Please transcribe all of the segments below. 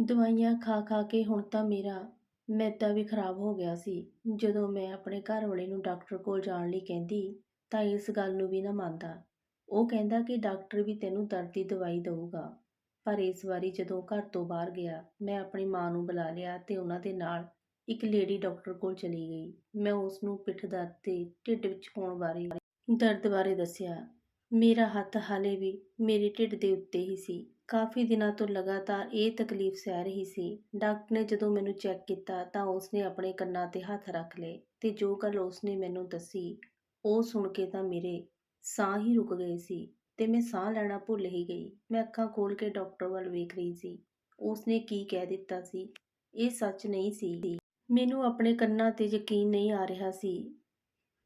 ਦਵਾਈਆਂ ਖਾ ਖਾ ਕੇ ਹੁਣ ਤਾਂ ਮੇਰਾ ਮੈਦਾ ਵੀ ਖਰਾਬ ਹੋ ਗਿਆ ਸੀ। ਜਦੋਂ ਮੈਂ ਆਪਣੇ ਘਰ ਵਾਲੇ ਨੂੰ ਡਾਕਟਰ ਕੋਲ ਜਾਣ ਲਈ ਕਹਿੰਦੀ, ਤਾਂ ਇਸ ਗੱਲ ਨੂੰ ਵੀ ਨਾ ਮੰਨਦਾ। ਉਹ ਕਹਿੰਦਾ ਕਿ ਡਾਕਟਰ ਵੀ ਤੈਨੂੰ ਦਰਦ ਦੀ ਦਵਾਈ ਦੇਊਗਾ। ਪਰ ਇਸ ਵਾਰੀ ਜਦੋਂ ਘਰ ਤੋਂ ਬਾਹਰ ਗਿਆ, ਮੈਂ ਆਪਣੀ ਮਾਂ ਨੂੰ ਬੁਲਾ ਲਿਆ ਤੇ ਉਹਨਾਂ ਦੇ ਨਾਲ ਇੱਕ ਲੇਡੀ ਡਾਕਟਰ ਕੋਲ ਚਲੀ ਗਈ। ਮੈਂ ਉਸ ਨੂੰ ਪਿੱਠ ਦਰਦ ਤੇ ਢਿੱਡ ਵਿੱਚ ਹੋਣ ਬਾਰੇ ਦਰਦ ਬਾਰੇ ਦੱਸਿਆ। ਮੇਰਾ ਹੱਥ ਹਾਲੇ ਵੀ ਮੇਰੇ ਢਿੱਡ ਦੇ ਉੱਤੇ ਹੀ ਸੀ। ਕਾਫੀ ਦਿਨਾਂ ਤੋਂ ਲਗਾਤਾਰ ਇਹ ਤਕਲੀਫ ਸਹਿ ਰਹੀ ਸੀ। ਡਾਕਟਰ ਨੇ ਜਦੋਂ ਮੈਨੂੰ ਚੈੱਕ ਕੀਤਾ ਤਾਂ ਉਸਨੇ ਆਪਣੇ ਕੰਨਾਂ ਤੇ ਹੱਥ ਰੱਖ ਲਏ ਤੇ ਜੋ ਗੱਲ ਉਸਨੇ ਮੈਨੂੰ ਦੱਸੀ, ਉਹ ਸੁਣ ਕੇ ਤਾਂ ਮੇਰੇ ਸਾਹ ਹੀ ਰੁਕ ਗਏ ਸੀ ਤੇ ਮੈਂ ਸਾਹ ਲੈਣਾ ਭੁੱਲ ਹੀ ਗਈ। ਮੈਂ ਅੱਖਾਂ ਖੋਲ ਕੇ ਡਾਕਟਰ ਵੱਲ ਵੇਖ ਰਹੀ ਸੀ। ਉਸਨੇ ਕੀ ਕਹਿ ਦਿੱਤਾ ਸੀ? ਇਹ ਸੱਚ ਨਹੀਂ ਸੀ। ਮੈਨੂੰ ਆਪਣੇ ਕੰਨਾਂ ਤੇ ਯਕੀਨ ਨਹੀਂ ਆ ਰਿਹਾ ਸੀ।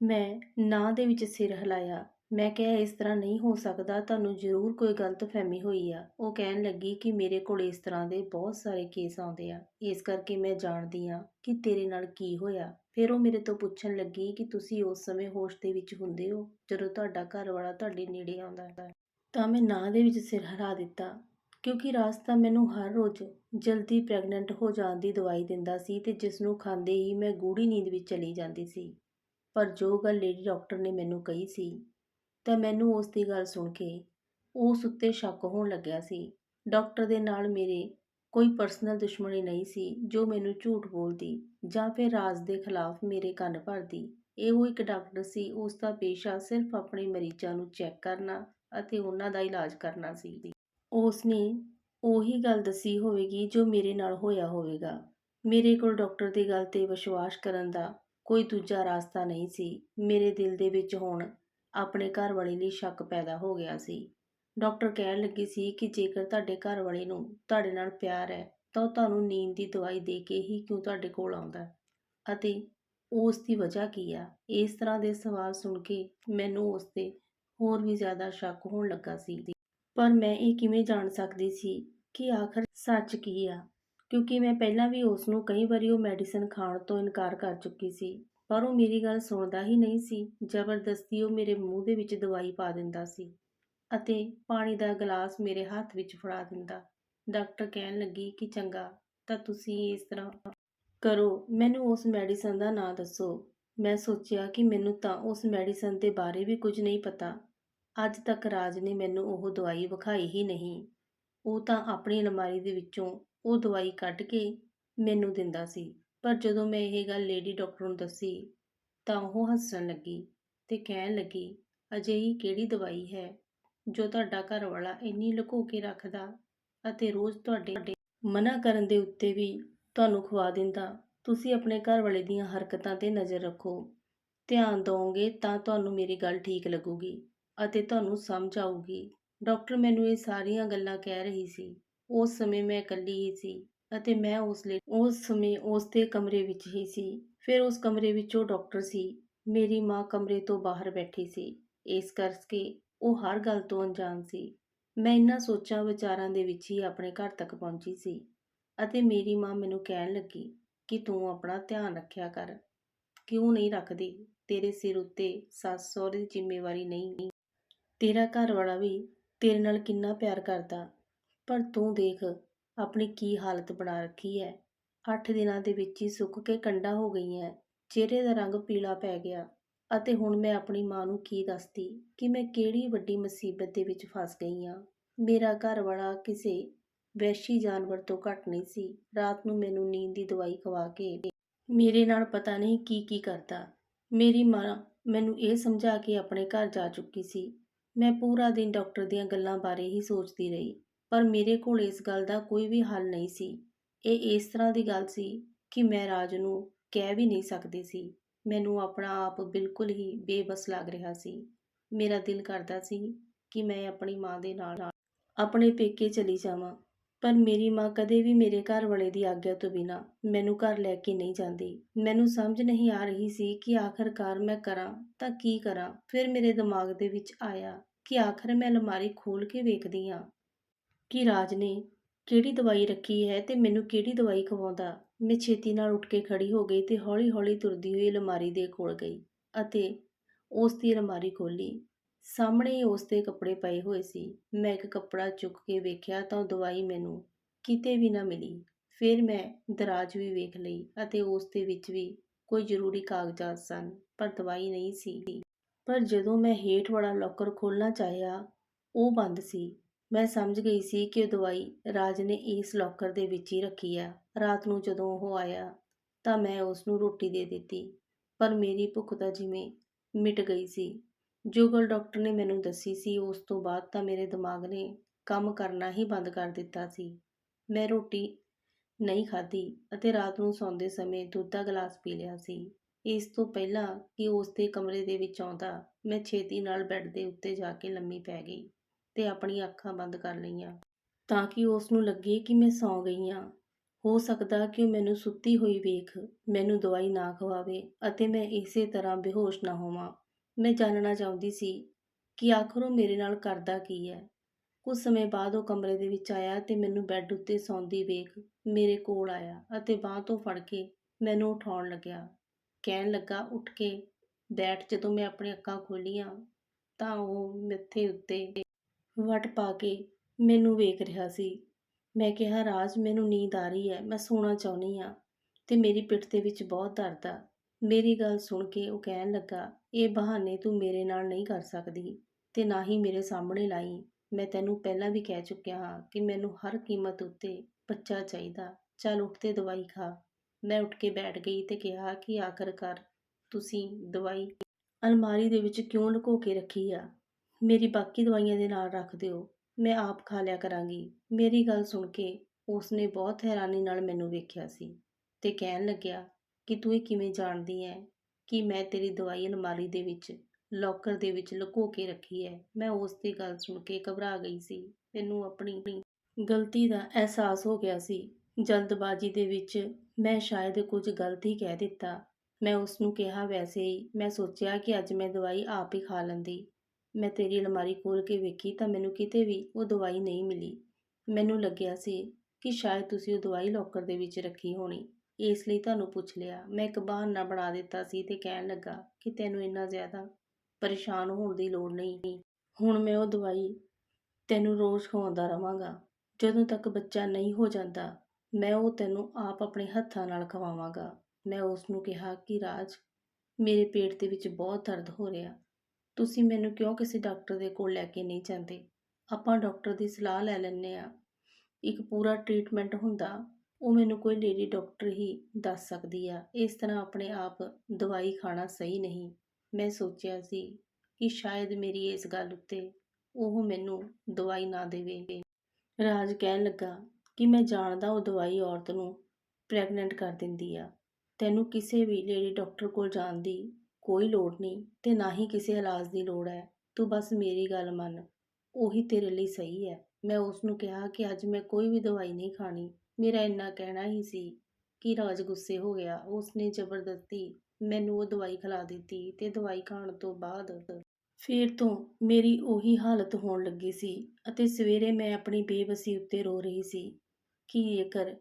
ਮੈਂ ਨਾਂ ਦੇ ਵਿੱਚ ਸਿਰ ਹਿਲਾਇਆ ਮੈਂ ਕਿਹਾ, ਇਸ ਤਰ੍ਹਾਂ ਨਹੀਂ ਹੋ ਸਕਦਾ, ਤੁਹਾਨੂੰ ਜ਼ਰੂਰ ਕੋਈ ਗਲਤਫਹਿਮੀ ਹੋਈ ਆ। ਉਹ ਕਹਿਣ ਲੱਗੀ ਕਿ ਮੇਰੇ ਕੋਲ ਇਸ ਤਰ੍ਹਾਂ ਦੇ ਬਹੁਤ ਸਾਰੇ ਕੇਸ ਆਉਂਦੇ ਆ। ਇਸ ਕਰਕੇ ਮੈਂ ਜਾਣਦੀ ਆ ਕਿ ਤੇਰੇ ਨਾਲ ਕੀ ਹੋਇਆ। ਫਿਰ ਉਹ ਮੇਰੇ ਤੋਂ ਪੁੱਛਣ ਲੱਗੀ ਕਿ ਤੁਸੀਂ ਉਸ ਸਮੇਂ ਹੋਸ਼ ਦੇ ਵਿੱਚ ਹੁੰਦੇ ਹੋ, ਜਦੋਂ ਤੁਹਾਡਾ ਘਰ ਵਾਲਾ ਤੁਹਾਡੇ ਨੇੜੇ ਆਉਂਦਾ ਹੈ। ਤਾਂ ਮੈਂ ਨਾਂ ਦੇ ਵਿੱਚ ਸਿਰ ਹਰਾ ਦਿੱਤਾ, ਕਿਉਂਕਿ ਰਾਸਤਾ ਮੈਨੂੰ ਹਰ ਰੋਜ਼ ਜਲਦੀ ਪ੍ਰੈਗਨੈਂਟ ਹੋ ਜਾਣ ਦੀ ਦਵਾਈ ਦਿੰਦਾ ਸੀ ਤੇ ਜਿਸ ਨੂੰ ਖਾਂਦੇ ਹੀ ਮੈਂ ਗੂੜੀ ਨੀਂਦ ਵਿੱਚ ਚਲੀ ਜਾਂਦੀ ਸੀ। ਪਰ ਜੋ ਗੱਲ ਲੇਡੀ ਡਾਕਟਰ ਨੇ ਮੈਨੂੰ ਕਹੀ ਸੀ ਤਾਂ ਮੈਨੂੰ ਉਸ ਦੀ ਗੱਲ ਸੁਣ ਕੇ ਉਸ ਉੱਤੇ ਸ਼ੱਕ ਹੋਣ ਲੱਗਿਆ ਸੀ। ਡਾਕਟਰ ਦੇ ਨਾਲ ਮੇਰੇ ਕੋਈ ਪਰਸਨਲ ਦੁਸ਼ਮਣੀ ਨਹੀਂ ਸੀ ਜੋ ਮੈਨੂੰ ਝੂਠ ਬੋਲਦੀ ਜਾਂ ਫਿਰ ਰਾਜ਼ ਦੇ ਖਿਲਾਫ ਮੇਰੇ ਕੰਨ ਭਰਦੀ। ਇਹ ਉਹ ਇੱਕ ਡਾਕਟਰ ਸੀ, ਉਸ ਦਾ ਪੇਸ਼ਾ ਸਿਰਫ ਆਪਣੇ ਮਰੀਜ਼ਾਂ ਨੂੰ ਚੈੱਕ ਕਰਨਾ ਅਤੇ ਉਹਨਾਂ ਦਾ ਇਲਾਜ ਕਰਨਾ ਸੀ। ਉਸ ਨੇ ਉਹੀ ਗੱਲ ਦੱਸੀ ਹੋਵੇਗੀ ਜੋ ਮੇਰੇ ਨਾਲ ਹੋਇਆ ਹੋਵੇਗਾ। ਮੇਰੇ ਕੋਲ ਡਾਕਟਰ ਦੀ ਗੱਲ ਤੇ ਵਿਸ਼ਵਾਸ ਕਰਨ ਦਾ ਕੋਈ ਦੂਜਾ ਰਾਸਤਾ ਨਹੀਂ ਸੀ। ਮੇਰੇ ਦਿਲ ਦੇ ਵਿੱਚ ਹੁਣ ਆਪਣੇ ਘਰ ਵਾਲੇ ਲਈ ਸ਼ੱਕ ਪੈਦਾ ਹੋ ਗਿਆ ਸੀ। ਡਾਕਟਰ ਕਹਿਣ ਲੱਗੀ ਸੀ ਕਿ ਜੇਕਰ ਤੁਹਾਡੇ ਘਰ ਵਾਲੇ ਨੂੰ ਤੁਹਾਡੇ ਨਾਲ ਪਿਆਰ ਹੈ, ਤਾਂ ਉਹ ਤੁਹਾਨੂੰ ਨੀਂਦ ਦੀ ਦਵਾਈ ਦੇ ਕੇ ਹੀ ਕਿਉਂ ਤੁਹਾਡੇ ਕੋਲ ਆਉਂਦਾ ਅਤੇ ਉਸ ਦੀ ਵਜ੍ਹਾ ਕੀ ਆ? ਇਸ ਤਰ੍ਹਾਂ ਦੇ ਸਵਾਲ ਸੁਣ ਕੇ ਮੈਨੂੰ ਉਸ ਤੇ ਹੋਰ ਵੀ ਜ਼ਿਆਦਾ ਸ਼ੱਕ ਹੋਣ ਲੱਗਾ ਸੀ। ਪਰ ਮੈਂ ਇਹ ਕਿਵੇਂ ਜਾਣ ਸਕਦੀ ਸੀ ਕਿ ਆਖਰ ਸੱਚ ਕੀ ਆ? ਕਿਉਂਕਿ ਮੈਂ ਪਹਿਲਾਂ ਵੀ ਉਸ ਨੂੰ ਕਈ ਵਾਰੀ ਉਹ ਮੈਡੀਸਨ ਖਾਣ ਤੋਂ ਇਨਕਾਰ ਕਰ ਚੁੱਕੀ ਸੀ। ਪਰ ਉਹ ਮੇਰੀ ਗੱਲ ਸੁਣਦਾ ਹੀ ਨਹੀਂ ਸੀ। ਜ਼ਬਰਦਸਤੀ ਉਹ ਮੇਰੇ ਮੂੰਹ ਦੇ ਵਿੱਚ ਦਵਾਈ ਪਾ ਦਿੰਦਾ ਸੀ ਅਤੇ ਪਾਣੀ ਦਾ ਗਲਾਸ ਮੇਰੇ ਹੱਥ ਵਿੱਚ ਫੜਾ ਦਿੰਦਾ। ਡਾਕਟਰ ਕਹਿਣ ਲੱਗੀ ਕਿ, ਚੰਗਾ, ਤਾਂ ਤੁਸੀਂ ਇਸ ਤਰ੍ਹਾਂ ਕਰੋ। ਮੈਨੂੰ ਉਸ ਮੈਡੀਸਨ ਦਾ ਨਾਂ ਦੱਸੋ। ਮੈਂ ਸੋਚਿਆ ਕਿ ਮੈਨੂੰ ਤਾਂ ਉਸ ਮੈਡੀਸਨ ਦੇ ਬਾਰੇ ਵੀ ਕੁਝ ਨਹੀਂ ਪਤਾ। ਅੱਜ ਤੱਕ ਰਾਜ ਨੇ ਮੈਨੂੰ ਉਹ ਦਵਾਈ ਵਿਖਾਈ ਹੀ ਨਹੀਂ। ਉਹ ਤਾਂ ਆਪਣੀ ਅਲਮਾਰੀ ਦੇ ਵਿੱਚੋਂ ਉਹ ਦਵਾਈ ਕੱਢ ਕੇ ਮੈਨੂੰ ਦਿੰਦਾ ਸੀ। ਪਰ ਜਦੋਂ ਮੈਂ ਇਹ ਗੱਲ ਲੇਡੀ ਡਾਕਟਰ ਨੂੰ ਦੱਸੀ, ਤਾਂ ਉਹ ਹੱਸਣ ਲੱਗੀ ਤੇ ਕਹਿਣ ਲੱਗੀ, ਅਜਿਹੀ ਕਿਹੜੀ ਦਵਾਈ ਹੈ ਜੋ ਤੁਹਾਡਾ ਘਰ ਵਾਲਾ ਇੰਨੀ ਲੁਕੋ ਕੇ ਰੱਖਦਾ ਅਤੇ ਰੋਜ਼ ਤੁਹਾਡੇ ਮਨਾ ਕਰਨ ਦੇ ਉੱਤੇ ਵੀ ਤੁਹਾਨੂੰ ਖਵਾ ਦਿੰਦਾ? ਤੁਸੀਂ ਆਪਣੇ ਘਰ ਵਾਲੇ ਦੀਆਂ ਹਰਕਤਾਂ ਤੇ ਨਜ਼ਰ ਰੱਖੋ। ਧਿਆਨ ਦਿਓਗੇ ਤਾਂ ਤੁਹਾਨੂੰ ਮੇਰੀ ਗੱਲ ਠੀਕ ਲੱਗੂਗੀ ਅਤੇ ਤੁਹਾਨੂੰ ਸਮਝ ਆਊਗੀ। ਡਾਕਟਰ ਮੈਨੂੰ ਇਹ ਸਾਰੀਆਂ ਗੱਲਾਂ ਕਹਿ ਰਹੀ ਸੀ। ਉਸ ਸਮੇਂ ਮੈਂ ਇਕੱਲੀ ਹੀ ਸੀ। ਅਤੇ ਮੈਂ ਉਸ ਲਈ, ਉਸ ਸਮੇਂ ਉਸ ਦੇ ਕਮਰੇ ਵਿੱਚ ਹੀ ਸੀ। ਫਿਰ ਉਸ ਕਮਰੇ ਵਿੱਚ ਉਹ ਡਾਕਟਰ ਸੀ। ਮੇਰੀ ਮਾਂ ਕਮਰੇ ਤੋਂ ਬਾਹਰ ਬੈਠੀ ਸੀ। ਇਸ ਕਰਕੇ ਉਹ ਹਰ ਗੱਲ ਤੋਂ ਅਣਜਾਣ ਸੀ। ਮੈਂ ਇਨ੍ਹਾਂ ਸੋਚਾਂ ਵਿਚਾਰਾਂ ਦੇ ਵਿੱਚ ਹੀ ਆਪਣੇ ਘਰ ਤੱਕ ਪਹੁੰਚੀ ਸੀ ਅਤੇ ਮੇਰੀ ਮਾਂ ਮੈਨੂੰ ਕਹਿਣ ਲੱਗੀ ਕਿ ਤੂੰ ਆਪਣਾ ਧਿਆਨ ਰੱਖਿਆ ਕਰ। ਕਿਉਂ ਨਹੀਂ ਰੱਖਦੀ? ਤੇਰੇ ਸਿਰ ਉੱਤੇ ਸੱਸ ਸਹੁਰੇ ਦੀ ਜ਼ਿੰਮੇਵਾਰੀ ਨਹੀਂ ਤੇਰਾ ਘਰ ਵਾਲਾ ਵੀ ਤੇਰੇ ਨਾਲ ਕਿੰਨਾ ਪਿਆਰ ਕਰਦਾ। ਪਰ ਤੂੰ ਦੇਖ ਆਪਣੀ ਕੀ ਹਾਲਤ ਬਣਾ ਰੱਖੀ ਹੈ। 8 ਦਿਨਾਂ ਦੇ ਵਿੱਚ ਹੀ ਸੁੱਕ ਕੇ ਕੰਡਾ ਹੋ ਗਈਆਂ ਚਿਹਰੇ ਦਾ ਰੰਗ ਪੀਲਾ ਪੈ ਗਿਆ ਅਤੇ ਹੁਣ ਮੈਂ ਆਪਣੀ ਮਾਂ ਨੂੰ ਕੀ ਦੱਸਦੀ ਕਿ ਮੈਂ ਕਿਹੜੀ ਵੱਡੀ ਮੁਸੀਬਤ ਦੇ ਵਿੱਚ ਫਸ ਗਈ ਹਾਂ। ਮੇਰਾ ਘਰ ਵਾਲਾ ਕਿਸੇ ਵੈਸ਼ੀ ਜਾਨਵਰ ਤੋਂ ਘੱਟ ਨਹੀਂ ਸੀ। ਰਾਤ ਨੂੰ ਮੈਨੂੰ ਨੀਂਦ ਦੀ ਦਵਾਈ ਖਵਾ ਕੇ ਮੇਰੇ ਨਾਲ ਪਤਾ ਨਹੀਂ ਕੀ ਕੀ ਕਰਦਾ। ਮੇਰੀ ਮਾਂ ਮੈਨੂੰ ਇਹ ਸਮਝਾ ਕੇ ਆਪਣੇ ਘਰ ਜਾ ਚੁੱਕੀ ਸੀ। ਮੈਂ ਪੂਰਾ ਦਿਨ ਡਾਕਟਰ ਦੀਆਂ ਗੱਲਾਂ ਬਾਰੇ ਹੀ ਸੋਚਦੀ ਰਹੀ। ਪਰ ਮੇਰੇ ਕੋਲ ਇਸ ਗੱਲ ਦਾ ਕੋਈ ਵੀ ਹੱਲ ਨਹੀਂ ਸੀ। ਇਹ ਇਸ ਤਰ੍ਹਾਂ ਦੀ ਗੱਲ ਸੀ ਕਿ ਮੈਂ ਰਾਜ ਨੂੰ ਕਹਿ ਵੀ ਨਹੀਂ ਸਕਦੀ ਸੀ। ਮੈਨੂੰ ਆਪਣਾ ਆਪ ਬਿਲਕੁਲ ਹੀ ਬੇਬਸ ਲੱਗ ਰਿਹਾ ਸੀ। ਮੇਰਾ ਦਿਲ ਕਰਦਾ ਸੀ ਕਿ ਮੈਂ ਆਪਣੀ ਮਾਂ ਦੇ ਨਾਲ ਆਪਣੇ ਪੇਕੇ ਚਲੀ ਜਾਵਾਂ। ਪਰ ਮੇਰੀ ਮਾਂ ਕਦੇ ਵੀ ਮੇਰੇ ਘਰ ਵਾਲੇ ਦੀ ਆਗਿਆ ਤੋਂ ਬਿਨਾ ਮੈਨੂੰ ਘਰ ਲੈ ਕੇ ਨਹੀਂ ਜਾਂਦੀ। ਮੈਨੂੰ ਸਮਝ ਨਹੀਂ ਆ ਰਹੀ ਸੀ ਕਿ ਆਖਰਕਾਰ ਮੈਂ ਕਰਾਂ ਤਾਂ ਕੀ ਕਰਾਂ। ਫਿਰ ਮੇਰੇ ਦਿਮਾਗ ਦੇ ਵਿੱਚ ਆਇਆ ਕਿ ਆਖਰ ਮੈਂ ਅਲਮਾਰੀ ਖੋਲ ਕੇ ਵੇਖਦੀ ਹਾਂ। ਕਿ ਰਾਜ ਨੇ ਕਿਹੜੀ ਦਵਾਈ ਰੱਖੀ ਹੈ ਤੇ ਮੈਨੂੰ ਕਿਹੜੀ ਦਵਾਈ ਖਵਾਉਂਦਾ? ਮੈਂ ਛੇਤੀ ਨਾਲ ਉੱਠ ਕੇ ਖੜੀ ਹੋ ਗਈ ਤੇ ਹੌਲੀ-ਹੌਲੀ ਤੁਰਦੀ ਹੋਈ ਅਲਮਾਰੀ ਦੇ ਕੋਲ ਗਈ ਅਤੇ ਉਸ ਦੀ ਅਲਮਾਰੀ ਖੋਲੀ ਸਾਹਮਣੇ ਹੀ ਉਸ ਦੇ ਕੱਪੜੇ ਪਏ ਹੋਏ ਸੀ। ਮੈਂ ਇੱਕ ਕੱਪੜਾ ਚੁੱਕ ਕੇ ਵੇਖਿਆ ਤਾਂ ਉਹ ਦਵਾਈ ਮੈਨੂੰ ਕਿਤੇ ਵੀ ਨਾ ਮਿਲੀ। ਫਿਰ ਮੈਂ ਦਰਾਜ ਵੀ ਵੇਖ ਲਈ ਅਤੇ ਉਸ ਦੇ ਵਿੱਚ ਵੀ ਕੋਈ ਜ਼ਰੂਰੀ ਕਾਗਜ਼ਾਤ ਸਨ, ਪਰ ਦਵਾਈ ਨਹੀਂ ਸੀ। ਪਰ ਜਦੋਂ ਮੈਂ ਹੇਠ ਵਾਲਾ ਲੋਕਰ ਖੋਲ੍ਹਣਾ ਚਾਹਿਆ, ਉਹ ਬੰਦ ਸੀ। ਮੈਂ ਸਮਝ ਗਈ ਸੀ ਕਿ ਉਹ ਦਵਾਈ ਰਾਜ ਨੇ ਇਸ ਲੋਕਰ ਦੇ ਵਿੱਚ ਹੀ ਰੱਖੀ ਆ। ਰਾਤ ਨੂੰ ਜਦੋਂ ਉਹ ਆਇਆ ਤਾਂ ਮੈਂ ਉਸ ਨੂੰ ਰੋਟੀ ਦੇ ਦਿੱਤੀ, ਪਰ ਮੇਰੀ ਭੁੱਖ ਤਾਂ ਜਿਵੇਂ ਮਿਟ ਗਈ ਸੀ। ਜੋ ਗੱਲ ਡਾਕਟਰ ਨੇ ਮੈਨੂੰ ਦੱਸੀ ਸੀ ਉਸ ਤੋਂ ਬਾਅਦ ਤਾਂ ਮੇਰੇ ਦਿਮਾਗ ਨੇ ਕੰਮ ਕਰਨਾ ਹੀ ਬੰਦ ਕਰ ਦਿੱਤਾ ਸੀ। ਮੈਂ ਰੋਟੀ ਨਹੀਂ ਖਾਧੀ ਅਤੇ ਰਾਤ ਨੂੰ ਸੌਂਦੇ ਸਮੇਂ ਦੁੱਧ ਦਾ ਗਲਾਸ ਪੀ ਲਿਆ ਸੀ। ਇਸ ਤੋਂ ਪਹਿਲਾਂ ਕਿ ਉਸ ਦੇ ਕਮਰੇ ਦੇ ਵਿੱਚ ਆਉਂਦਾ, ਮੈਂ ਛੇਤੀ ਨਾਲ ਬੈੱਡ ਦੇ ਉੱਤੇ ਜਾ ਕੇ ਲੰਮੀ ਪੈ ਗਈ। ਤੇ ਆਪਣੀਆਂ ਅੱਖਾਂ ਬੰਦ ਕਰ ਲਈਆਂ ਤਾਂ ਕਿ ਉਸ ਨੂੰ ਲੱਗੇ ਕਿ ਮੈਂ ਸੌਂ ਗਈ ਹਾਂ। ਹੋ ਸਕਦਾ ਕਿ ਉਹ ਮੈਨੂੰ ਸੁੱਤੀ ਹੋਈ ਵੇਖ, ਮੈਨੂੰ ਦਵਾਈ ਨਾ ਖਵਾਵੇ ਅਤੇ ਮੈਂ ਇਸੇ ਤਰ੍ਹਾਂ ਬੇਹੋਸ਼ ਨਾ ਹੋਵਾਂ। ਮੈਂ ਜਾਣਨਾ ਚਾਹੁੰਦੀ ਸੀ ਕਿ ਆਖਰ ਉਹ ਮੇਰੇ ਨਾਲ ਕਰਦਾ ਕੀ ਹੈ। ਕੁਝ ਸਮੇਂ ਬਾਅਦ ਉਹ ਕਮਰੇ ਦੇ ਵਿੱਚ ਆਇਆ ਤੇ ਮੈਨੂੰ ਬੈੱਡ ਉੱਤੇ ਸੌਂਦੀ ਵੇਖ ਮੇਰੇ ਕੋਲ ਆਇਆ ਅਤੇ ਬਾਂਹ ਤੋਂ ਫੜ ਕੇ ਮੈਨੂੰ ਉਠਾਉਣ ਲੱਗਿਆ। ਕਹਿਣ ਲੱਗਾ, ਉੱਠ ਕੇ ਬੈਠ, ਜਦੋਂ ਮੈਂ ਆਪਣੀਆਂ ਅੱਖਾਂ ਖੋਲੀਆਂ ਤਾਂ ਉਹ ਮਿੱਥੇ ਉੱਤੇ ਵੱਟ ਪਾ ਕੇ ਮੈਨੂੰ ਵੇਖ ਰਿਹਾ ਸੀ। ਮੈਂ ਕਿਹਾ, ਰਾਜ, ਮੈਨੂੰ ਨੀਂਦ ਆ ਰਹੀ ਹੈ, ਮੈਂ ਸੌਣਾ ਚਾਹੁੰਦੀ ਹਾਂ। ਤੇ ਮੇਰੀ ਪਿੱਠ ਦੇ ਵਿੱਚ ਬਹੁਤ ਦਰਦ ਆ। ਮੇਰੀ ਗੱਲ ਸੁਣ ਕੇ ਉਹ ਕਹਿਣ ਲੱਗਾ, ਇਹ ਬਹਾਨੇ ਤੂੰ ਮੇਰੇ ਨਾਲ ਨਹੀਂ ਕਰ ਸਕਦੀ ਤੇ ਨਾ ਹੀ ਮੇਰੇ ਸਾਹਮਣੇ ਲਾਈ। ਮੈਂ ਤੈਨੂੰ ਪਹਿਲਾਂ ਵੀ ਕਹਿ ਚੁੱਕਿਆ ਹਾਂ ਕਿ ਮੈਨੂੰ ਹਰ ਕੀਮਤ ਉੱਤੇ ਬੱਚਾ ਚਾਹੀਦਾ। ਚੱਲ ਉੱਠ ਤੇ ਦਵਾਈ ਖਾ। ਮੈਂ ਉੱਠ ਕੇ ਬੈਠ ਗਈ ਤੇ ਕਿਹਾ ਕਿ ਆਖਰਕਾਰ ਤੁਸੀਂ ਦਵਾਈ ਅਲਮਾਰੀ ਦੇ ਵਿੱਚ ਕਿਉਂ ਲੁਕੋ ਕੇ ਰੱਖੀ ਆ? ਮੇਰੀ ਬਾਕੀ ਦਵਾਈਆਂ ਦੇ ਨਾਲ ਰੱਖ ਦਿਓ। ਮੈਂ ਆਪ ਖਾ ਲਿਆ ਕਰਾਂਗੀ। ਮੇਰੀ ਗੱਲ ਸੁਣ ਕੇ ਉਸਨੇ ਬਹੁਤ ਹੈਰਾਨੀ ਨਾਲ ਮੈਨੂੰ ਵੇਖਿਆ ਸੀ ਤੇ ਕਹਿਣ ਲੱਗਿਆ ਕਿ ਤੂੰ ਇਹ ਕਿਵੇਂ ਜਾਣਦੀ ਹੈ ਕਿ ਮੈਂ ਤੇਰੀ ਦਵਾਈ ਅਲਮਾਰੀ ਦੇ ਵਿੱਚ, ਲੋਕਰ ਦੇ ਵਿੱਚ ਲੁਕੋ ਕੇ ਰੱਖੀ ਹੈ ਮੈਂ ਉਸ ਦੀ ਗੱਲ ਸੁਣ ਕੇ ਘਬਰਾ ਗਈ ਸੀ। ਮੈਨੂੰ ਆਪਣੀ ਗਲਤੀ ਦਾ ਅਹਿਸਾਸ ਹੋ ਗਿਆ ਸੀ। ਜਲਦਬਾਜ਼ੀ ਦੇ ਵਿੱਚ ਮੈਂ ਸ਼ਾਇਦ ਕੁਝ ਗਲਤ ਹੀ ਕਹਿ ਦਿੱਤਾ। ਮੈਂ ਉਸ ਨੂੰ ਕਿਹਾ, ਵੈਸੇ ਹੀ ਮੈਂ ਸੋਚਿਆ ਕਿ ਅੱਜ ਮੈਂ ਦਵਾਈ ਆਪ ਹੀ ਖਾ ਲੈਂਦੀ। ਮੈਂ ਤੇਰੀ ਅਲਮਾਰੀ ਖੋਲ ਕੇ ਵੇਖੀ ਤਾਂ ਮੈਨੂੰ ਕਿਤੇ ਵੀ ਉਹ ਦਵਾਈ ਨਹੀਂ ਮਿਲੀ। ਮੈਨੂੰ ਲੱਗਿਆ ਸੀ ਕਿ ਸ਼ਾਇਦ ਤੁਸੀਂ ਉਹ ਦਵਾਈ ਲੋਕਰ ਦੇ ਵਿੱਚ ਰੱਖੀ ਹੋਣੀ। ਇਸ ਲਈ ਤੁਹਾਨੂੰ ਪੁੱਛ ਲਿਆ। ਮੈਂ ਇੱਕ ਬਹਾਨਾ ਬਣਾ ਦਿੱਤਾ ਸੀ ਤੇ ਕਹਿਣ ਲੱਗਾ ਕਿ ਤੈਨੂੰ ਇੰਨਾ ਜ਼ਿਆਦਾ ਪਰੇਸ਼ਾਨ ਹੋਣ ਦੀ ਲੋੜ ਨਹੀਂ। ਹੁਣ ਮੈਂ ਉਹ ਦਵਾਈ ਤੈਨੂੰ ਰੋਜ਼ ਖਵਾਉਂਦਾ ਰਵਾਂਗਾ ਜਦੋਂ ਤੱਕ ਬੱਚਾ ਨਹੀਂ ਹੋ ਜਾਂਦਾ, ਮੈਂ ਉਹ ਤੈਨੂੰ ਆਪ ਆਪਣੇ ਹੱਥਾਂ ਨਾਲ ਖਵਾਵਾਂਗਾ। ਮੈਂ ਉਸ ਨੂੰ ਕਿਹਾ ਕਿ ਰਾਜ, ਮੇਰੇ ਪੇਟ ਦੇ ਵਿੱਚ ਬਹੁਤ ਦਰਦ ਹੋ ਰਿਹਾ। ਤੁਸੀਂ ਮੈਨੂੰ ਕਿਉਂ ਕਿਸੇ ਡਾਕਟਰ ਦੇ ਕੋਲ ਲੈ ਕੇ ਨਹੀਂ ਜਾਂਦੇ? ਆਪਾਂ ਡਾਕਟਰ ਦੀ ਸਲਾਹ ਲੈ ਲੈਂਦੇ ਆ ਇੱਕ ਪੂਰਾ ਟ੍ਰੀਟਮੈਂਟ ਹੁੰਦਾ। ਉਹ ਮੈਨੂੰ ਕੋਈ ਲੇਡੀ ਡਾਕਟਰ ਹੀ ਦੱਸ ਸਕਦੀ ਆ। ਇਸ ਤਰ੍ਹਾਂ ਆਪਣੇ ਆਪ ਦਵਾਈ ਖਾਣਾ ਸਹੀ ਨਹੀਂ। ਮੈਂ ਸੋਚਿਆ ਸੀ ਕਿ ਸ਼ਾਇਦ ਮੇਰੀ ਇਸ ਗੱਲ ਉੱਤੇ ਉਹ ਮੈਨੂੰ ਦਵਾਈ ਨਾ ਦੇਵੇ। ਰਾਜ ਕਹਿਣ ਲੱਗਾ ਕਿ ਮੈਂ ਜਾਣਦਾ ਉਹ ਦਵਾਈ ਔਰਤ ਨੂੰ ਪ੍ਰੈਗਨੈਂਟ ਕਰ ਦਿੰਦੀ ਆ। ਤੈਨੂੰ ਕਿਸੇ ਵੀ ਲੇਡੀ ਡਾਕਟਰ ਕੋਲ ਜਾਣ ਦੀ ਕੋਈ ਲੋੜ ਨਹੀਂ ਤੇ ਨਾ ਹੀ ਕਿਸੇ ਇਲਾਜ ਦੀ ਲੋੜ ਹੈ। ਤੂੰ ਬਸ ਮੇਰੀ ਗੱਲ ਮੰਨ। ਉਹੀ ਤੇਰੇ ਲਈ ਸਹੀ ਹੈ। ਮੈਂ ਉਸ ਨੂੰ ਕਿਹਾ ਕਿ ਅੱਜ ਮੈਂ ਕੋਈ ਵੀ ਦਵਾਈ ਨਹੀਂ ਖਾਣੀ। ਮੇਰਾ ਇੰਨਾ ਕਹਿਣਾ ਹੀ ਸੀ ਕਿ ਰਾਜ ਗੁੱਸੇ ਹੋ ਗਿਆ। ਉਸਨੇ ਜ਼ਬਰਦਸਤੀ ਮੈਨੂੰ ਉਹ ਦਵਾਈ ਖਿਲਾ ਦਿੱਤੀ ਤੇ ਦਵਾਈ ਖਾਣ ਤੋਂ ਬਾਅਦ ਫਿਰ ਤੋਂ ਮੇਰੀ ਉਹੀ ਹਾਲਤ ਹੋਣ ਲੱਗੀ ਸੀ ਅਤੇ ਸਵੇਰੇ ਮੈਂ ਆਪਣੀ ਬੇਬਸੀ ਉੱਤੇ ਰੋ ਰਹੀ ਸੀ ਕਿ ਜੇਕਰ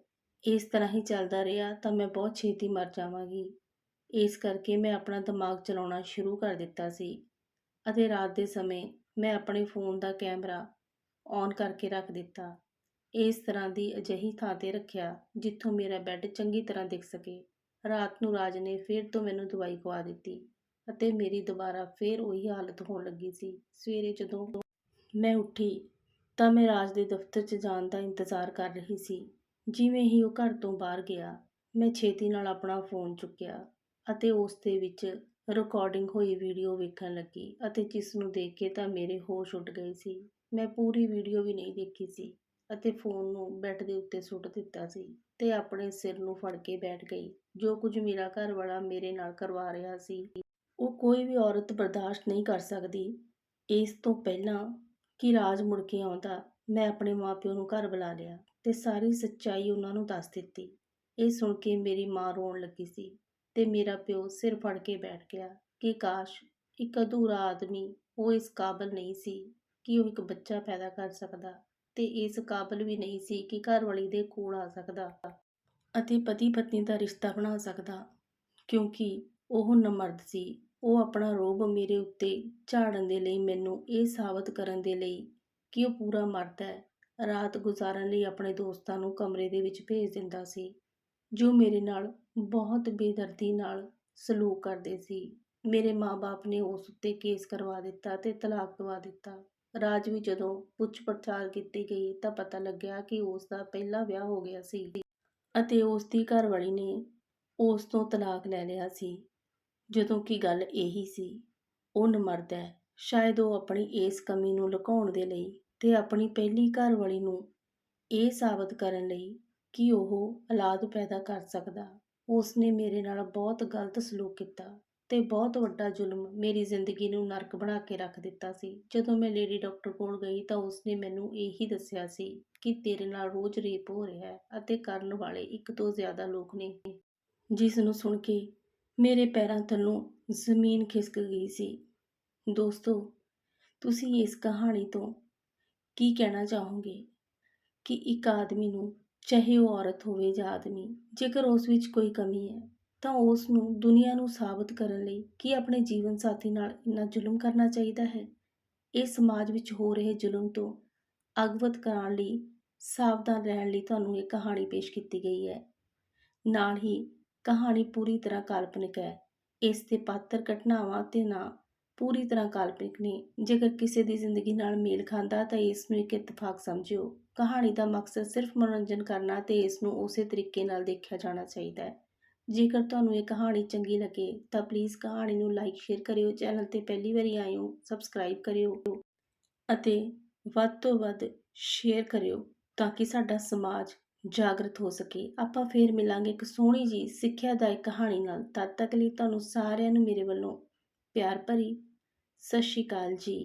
ਇਸ ਤਰ੍ਹਾਂ ਹੀ ਚੱਲਦਾ ਰਿਹਾ ਤਾਂ ਮੈਂ ਬਹੁਤ ਛੇਤੀ ਮਰ ਜਾਵਾਂਗੀ। ਇਸ ਕਰਕੇ ਮੈਂ ਆਪਣਾ ਦਿਮਾਗ ਚਲਾਉਣਾ ਸ਼ੁਰੂ ਕਰ ਦਿੱਤਾ ਸੀ ਅਤੇ ਰਾਤ ਦੇ ਸਮੇਂ ਮੈਂ ਆਪਣੇ ਫੋਨ ਦਾ ਕੈਮਰਾ ਔਨ ਕਰਕੇ ਰੱਖ ਦਿੱਤਾ। ਇਸ ਤਰ੍ਹਾਂ ਦੀ ਅਜਿਹੀ ਥਾਂ ਤੇ ਰੱਖਿਆ ਜਿੱਥੋਂ ਮੇਰਾ ਬੈੱਡ ਚੰਗੀ ਤਰ੍ਹਾਂ ਦਿਖ ਸਕੇ। ਰਾਤ ਨੂੰ ਰਾਜ ਨੇ ਫਿਰ ਤੋਂ ਮੈਨੂੰ ਦਵਾਈ ਖਵਾ ਦਿੱਤੀ ਅਤੇ ਮੇਰੀ ਦੁਬਾਰਾ ਫਿਰ ਉਹੀ ਹਾਲਤ ਹੋਣ ਲੱਗੀ ਸੀ। ਸਵੇਰੇ ਜਦੋਂ ਮੈਂ ਉੱਠੀ ਤਾਂ ਮੈਂ ਰਾਜ ਦੇ ਦਫ਼ਤਰ 'ਚ ਜਾਣ ਦਾ ਇੰਤਜ਼ਾਰ ਕਰ ਰਹੀ ਸੀ। ਜਿਵੇਂ ਹੀ ਉਹ ਘਰ ਤੋਂ ਬਾਹਰ ਗਿਆ, ਮੈਂ ਛੇਤੀ ਨਾਲ ਆਪਣਾ ਫੋਨ ਚੁੱਕਿਆ। ਅਤੇ ਉਸ ਦੇ ਵਿੱਚ ਰਿਕਾਰਡਿੰਗ ਹੋਈ ਵੀਡੀਓ ਵੇਖਣ ਲੱਗੀ ਅਤੇ ਜਿਸ ਨੂੰ ਦੇਖ ਕੇ ਤਾਂ ਮੇਰੇ ਹੋਸ਼ ਉੱਡ ਗਏ ਸੀ। ਮੈਂ ਪੂਰੀ ਵੀਡੀਓ ਵੀ ਨਹੀਂ ਦੇਖੀ ਸੀ ਅਤੇ ਫੋਨ ਨੂੰ ਬੈੱਡ ਦੇ ਉੱਤੇ ਸੁੱਟ ਦਿੱਤਾ ਸੀ ਤੇ ਆਪਣੇ ਸਿਰ ਨੂੰ ਫੜ ਕੇ ਬੈਠ ਗਈ, ਜੋ ਕੁਝ ਮੇਰਾ ਘਰ ਵਾਲਾ ਮੇਰੇ ਨਾਲ ਕਰਵਾ ਰਿਹਾ ਸੀ। ਉਹ ਕੋਈ ਵੀ ਔਰਤ ਬਰਦਾਸ਼ਤ ਨਹੀਂ ਕਰ ਸਕਦੀ। ਇਸ ਤੋਂ ਪਹਿਲਾਂ ਕਿ ਰਾਜ ਮੁੜ ਕੇ ਆਉਂਦਾ, ਮੈਂ ਆਪਣੇ ਮਾਪਿਓ ਨੂੰ ਘਰ ਬੁਲਾ ਲਿਆ ਤੇ ਸਾਰੀ ਸੱਚਾਈ ਉਹਨਾਂ ਨੂੰ ਦੱਸ ਦਿੱਤੀ। ਇਹ ਸੁਣ ਕੇ ਮੇਰੀ ਮਾਂ ਰੋਣ ਲੱਗੀ ਸੀ। ਤੇ ਮੇਰਾ ਪਿਓ ਸਿਰ ਫੜ ਕੇ ਬੈਠ ਗਿਆ ਕਿ ਕਾਸ਼ ਇੱਕ ਅਧੂਰਾ ਆਦਮੀ ਉਹ ਇਸ ਕਾਬਲ ਨਹੀਂ ਸੀ ਕਿ ਉਹ ਇੱਕ ਬੱਚਾ ਪੈਦਾ ਕਰ ਸਕਦਾ ਤੇ ਇਸ ਕਾਬਲ ਵੀ ਨਹੀਂ ਸੀ ਕਿ ਘਰਵਾਲੀ ਦੇ ਕੋਲ ਆ ਸਕਦਾ ਅਤੇ ਪਤੀ ਪਤਨੀ ਦਾ ਰਿਸ਼ਤਾ ਬਣਾ ਸਕਦਾ, ਕਿਉਂਕਿ ਉਹ ਨਮਰਦ ਸੀ। ਉਹ ਆਪਣਾ ਰੋਬ ਮੇਰੇ ਉੱਤੇ ਝਾੜਨ ਦੇ ਲਈ ਮੈਨੂੰ ਇਹ ਸਾਬਤ ਕਰਨ ਦੇ ਲਈ ਕਿ ਉਹ ਪੂਰਾ ਮਰਦ ਹੈ। ਰਾਤ ਗੁਜ਼ਾਰਨ ਲਈ ਆਪਣੇ ਦੋਸਤਾਂ ਨੂੰ ਕਮਰੇ ਦੇ ਵਿੱਚ ਭੇਜ ਦਿੰਦਾ ਸੀ। ਜੋ ਮੇਰੇ ਨਾਲ ਬਹੁਤ ਬੇਦਰਦੀ ਨਾਲ ਸਲੂਕ ਕਰਦੇ ਸੀ। ਮੇਰੇ ਮਾਪੇ ਨੇ ਉਸ ਉੱਤੇ ਕੇਸ ਕਰਵਾ ਦਿੱਤਾ ਤੇ ਤਲਾਕ ਦਵਾ ਦਿੱਤਾ। ਰਾਜ ਵਿੱਚ ਜਦੋਂ ਪੁੱਛ ਪੜਤਾਲ ਕੀਤੀ ਗਈ ਤਾਂ ਪਤਾ ਲੱਗਿਆ ਕਿ ਉਸ ਦਾ ਪਹਿਲਾ ਵਿਆਹ ਹੋ ਗਿਆ ਸੀ ਅਤੇ ਉਸ ਦੀ ਘਰਵਾਲੀ ਨੇ ਉਸ ਤੋਂ ਤਲਾਕ ਲੈ ਲਿਆ ਸੀ। ਜਦੋਂ ਕਿ ਗੱਲ ਇਹੀ ਸੀ, ਉਹ ਨਮਰਦ ਹੈ, ਸ਼ਾਇਦ ਉਹ ਆਪਣੀ ਇਸ ਕਮੀ ਨੂੰ ਲੁਕਾਉਣ ਦੇ ਲਈ ਤੇ ਆਪਣੀ ਪਹਿਲੀ ਘਰਵਾਲੀ ਨੂੰ ਇਹ ਸਾਬਤ ਕਰਨ ਲਈ ਕਿ ਉਹ ਔਲਾਦ ਪੈਦਾ ਕਰ ਸਕਦਾ। ਉਸ ਨੇ ਮੇਰੇ ਨਾਲ ਬਹੁਤ ਗਲਤ ਸਲੂਕ ਕੀਤਾ ਤੇ ਬਹੁਤ ਵੱਡਾ ਜ਼ੁਲਮ ਮੇਰੀ ਜ਼ਿੰਦਗੀ ਨੂੰ ਨਰਕ ਬਣਾ ਕੇ ਰੱਖ ਦਿੱਤਾ ਸੀ। ਜਦੋਂ ਮੈਂ ਲੇਡੀ ਡਾਕਟਰ ਕੋਲ ਗਈ ਤਾਂ ਉਸਨੇ ਮੈਨੂੰ ਇਹੀ ਦੱਸਿਆ ਸੀ ਕਿ ਤੇਰੇ ਨਾਲ ਰੋਜ਼ ਰੇਪ ਹੋ ਰਿਹਾ ਹੈ ਅਤੇ ਕਰਨ ਵਾਲੇ ਇੱਕ ਤੋਂ ਜ਼ਿਆਦਾ ਲੋਕ ਨੇ। ਜਿਸ ਨੂੰ ਸੁਣ ਕੇ ਮੇਰੇ ਪੈਰਾਂ ਥੱਲੋਂ ਜ਼ਮੀਨ ਖਿਸਕ ਗਈ ਸੀ। ਦੋਸਤੋ, ਤੁਸੀਂ ਇਸ ਕਹਾਣੀ ਤੋਂ ਕੀ ਕਹਿਣਾ ਚਾਹੋਗੇ? ਕਿ ਇੱਕ ਆਦਮੀ ਨੂੰ ਚਾਹੇ ਉਹ ਔਰਤ ਹੋਵੇ ਜਾਂ ਆਦਮੀ, ਜੇਕਰ ਉਸ ਵਿੱਚ ਕੋਈ ਕਮੀ ਹੈ, ਤਾਂ ਉਸ ਨੂੰ ਦੁਨੀਆ ਨੂੰ ਸਾਬਤ ਕਰਨ ਲਈ ਕੀ ਆਪਣੇ ਜੀਵਨ ਸਾਥੀ ਨਾਲ ਇੰਨਾ ਜ਼ੁਲਮ ਕਰਨਾ ਚਾਹੀਦਾ ਹੈ? ਇਹ ਸਮਾਜ ਵਿੱਚ ਹੋ ਰਹੇ ਜ਼ੁਲਮ ਤੋਂ ਅਗਵਤ ਕਰਾਉਣ ਲਈ ਸਾਵਧਾਨ ਰਹਿਣ ਲਈ ਤੁਹਾਨੂੰ ਇਹ ਕਹਾਣੀ ਪੇਸ਼ ਕੀਤੀ ਗਈ ਹੈ। ਨਾਲ ਹੀ ਕਹਾਣੀ ਪੂਰੀ ਤਰ੍ਹਾਂ ਕਾਲਪਨਿਕ ਹੈ। ਇਸ ਦੇ ਪਾਤਰ ਘਟਨਾਵਾਂ ਤੇ ਨਾਂ ਪੂਰੀ ਤਰ੍ਹਾਂ ਕਾਲਪਨਿਕ ਨੇ। ਜੇਕਰ ਕਿਸੇ ਦੀ ਜ਼ਿੰਦਗੀ ਨਾਲ ਮੇਲ ਖਾਂਦਾ ਤਾਂ ਇਸ ਨੂੰ ਇੱਕ ਇਤਫਾਕ ਸਮਝਿਓ। ਕਹਾਣੀ ਦਾ ਮਕਸਦ ਸਿਰਫ ਮਨੋਰੰਜਨ ਕਰਨਾ ਤੇ ਇਸ ਨੂੰ ਉਸੇ ਤਰੀਕੇ ਨਾਲ ਦੇਖਿਆ ਜਾਣਾ ਚਾਹੀਦਾ ਹੈ। ਜੇਕਰ ਤੁਹਾਨੂੰ ਇਹ ਕਹਾਣੀ ਚੰਗੀ ਲੱਗੇ ਤਾਂ ਪਲੀਜ਼ ਕਹਾਣੀ ਨੂੰ ਲਾਈਕ ਸ਼ੇਅਰ ਕਰਿਓ ਚੈਨਲ ਤੇ ਪਹਿਲੀ ਵਾਰੀ ਆਏ ਹੋ ਸਬਸਕ੍ਰਾਈਬ ਕਰਿਓ ਅਤੇ ਵੱਧ ਤੋਂ ਵੱਧ ਸ਼ੇਅਰ ਕਰਿਓ ਤਾਂ ਕਿ ਸਾਡਾ ਸਮਾਜ ਜਾਗਰਤ ਹੋ ਸਕੇ। ਆਪਾਂ ਫੇਰ ਮਿਲਾਂਗੇ ਇੱਕ ਸੋਹਣੀ ਜੀ ਸਿੱਖਿਆਦਾਇਕ ਕਹਾਣੀ ਨਾਲ। ਤਦ ਤੱਕ ਲਈ ਤੁਹਾਨੂੰ ਸਾਰਿਆਂ ਨੂੰ ਮੇਰੇ ਵੱਲੋਂ ਪਿਆਰ ਭਰੀ ਸਤਿ ਸ਼੍ਰੀ ਅਕਾਲ ਜੀ।